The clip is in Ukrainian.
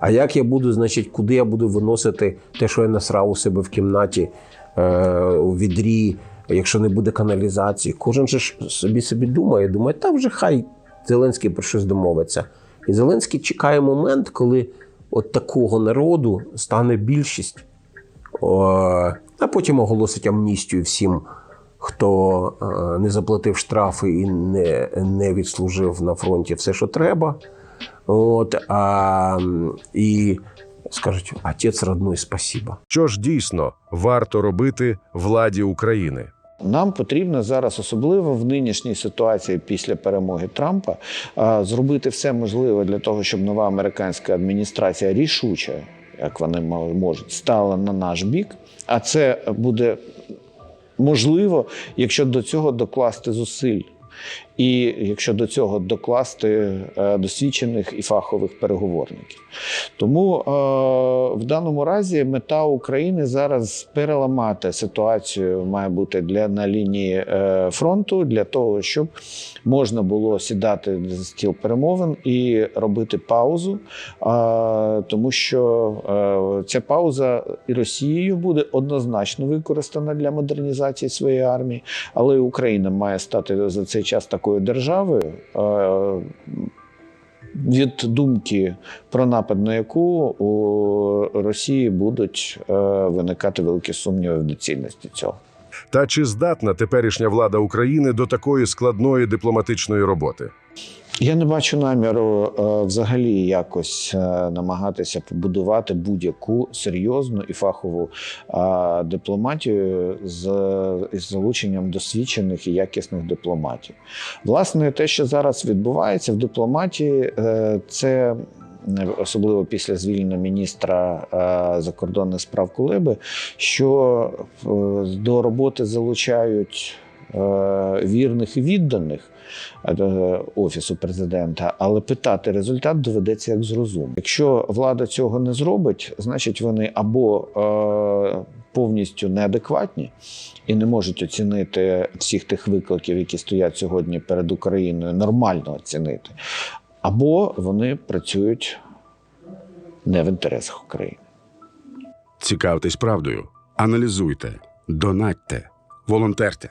А як я буду, значить, куди я буду виносити те, що я насрав у себе в кімнаті, е, у відрі, якщо не буде каналізації? Кожен же собі собі думає, думає, та вже хай Зеленський про щось домовиться. І Зеленський чекає момент, коли от такого народу стане більшість, а потім оголосить амністію всім, хто е, не заплатив штрафи і не, не відслужив на фронті все, що треба. От, а, і скажуть: отець родной, спасибо. Що ж дійсно варто робити владі України? Нам потрібно зараз, особливо в нинішній ситуації після перемоги Трампа, зробити все можливе для того, щоб нова американська адміністрація рішуче, як вони можуть, стала на наш бік. А це буде можливо, якщо до цього докласти зусиль. І якщо до цього докласти е, досвідчених і фахових переговорників. Тому е, в даному разі мета України зараз переламати ситуацію має бути для на лінії е, фронту для того, щоб можна було сідати за стіл перемовин і робити паузу, тому що е, ця пауза і Росією буде однозначно використана для модернізації своєї армії, але і Україна має стати за цей час такою державою. Від думки про напад на яку у Росії будуть е, виникати великі сумніви в доцільності цього. Та чи здатна теперішня влада України до такої складної дипломатичної роботи? Я не бачу наміру е, взагалі якось е, намагатися побудувати будь-яку серйозну і фахову е, дипломатію з, залученням досвідчених і якісних дипломатів. Власне, те, що зараз відбувається в дипломатії, це. Особливо після звільнення міністра закордонних справ Кулеби, що до роботи залучають вірних і відданих е, офісу президента, але питати результат доведеться як з. Якщо влада цього не зробить, значить вони або е, повністю неадекватні і не можуть оцінити всіх тих викликів, які стоять сьогодні перед Україною, нормально оцінити, або вони працюють не в інтересах України. Цікавтесь правдою, аналізуйте, донатьте, волонтерте,